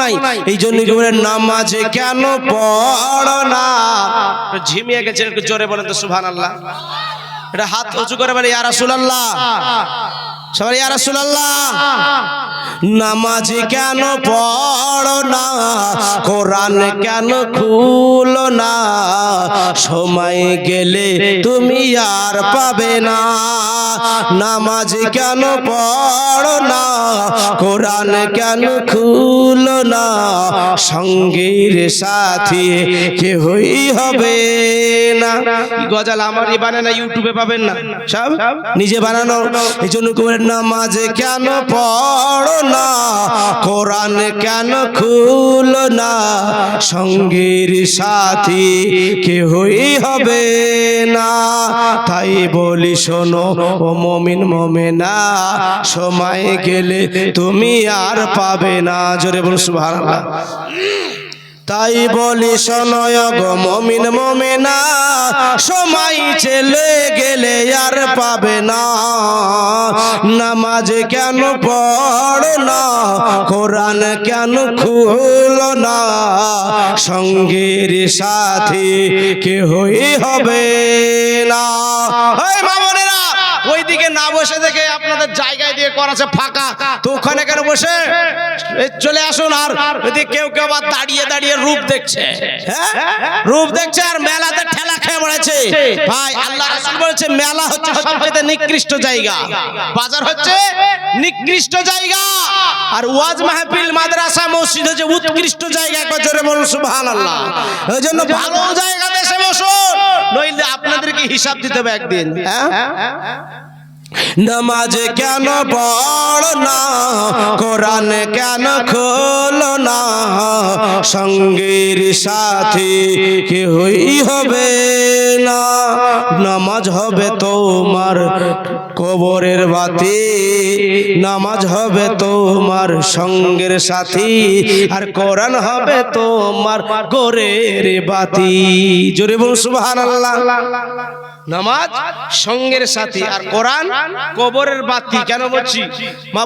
নাই। এই জন্য নামাজে কেন পড়ো না? ঝিমিয়ে গেছে একটু জোরে বলেন তো সুবহান আল্লাহ এটা হাত উঁচু করে বলে ইয়া রাসূলুল্লাহ। সবাই ইয়া রাসূলুল্লাহ। নামাজ কেন পড়ো না? কোরআন কেন খুলো না? সময় গেলে তুমি আর পাবে না। নামাজ কেন পড়ো না? কোরআন কেন খুল না? সঙ্গীর সাথী কেহই হবে না? গজাল আমারই বানানো ইউটিউবে পাবেন না? সব নিজে বানানো। এই জন্য করে নামাজ কেন পড়ো না? কোরআন কেন খুল না? সঙ্গীর সাথী কেহই হবে না? তাই বলি শোনো ও মমিন মমেনা সময় গেলে তুমি আর পাবে না। জোরে বল সুবহানাল্লাহ। তাই বলি, শোনয় মমিন, মমেনা, সময় চলে গেলে আর পাবে না। নামাজ কেন পড়ো না? কোরআন কেন খুলো না? সঙ্গীর সাথী কেহই হবে না। ওইদিকে না বসে দেখে আপনাদের জায়গায় দিয়ে করাছে ফাঁকা। তো ওখানে কেন বসে? চলে আসুন আর ওইদিকে কেউ কেউ আবার দাঁড়িয়ে দাঁড়িয়ে রূপ দেখছে। হ্যাঁ? রূপ দেখছে আর মেলাতে ঠেলা খেয়ে বেড়াচ্ছে ভাই, আল্লাহ রাসূল বলেছে, মেলা হচ্ছে সবচেয়ে নিকৃষ্ট জায়গা। বাজার হচ্ছে নিকৃষ্ট জায়গা। আর ওয়াজ মাহফিল, মাদ্রাসা, মসজিদ হচ্ছে উৎকৃষ্ট জায়গা। জোরে বলুন, সুবহানাল্লাহ। ওই জন্য ভালো জায়গা দেশে বসুন। নইলে আপনাদেরকে হিসাব দিতে হবে একদিন। হ্যাঁ? নামাজ কেন পড় না? কোরআন কেন খোলো না, সঙ্গীর সাথী কেহই হবে না? নামাজ হবে তোমার কবরের বাতি, নামাজ হবে তোমার সঙ্গের সাথী, আর কোরআন হবে তোমার গোরের বাতি। জোরে বল সুবহানাল্লাহ। নামাজ, সঙ্গের সাথী, আর কোরআন কবরের বাতি, কেন বলছি? মা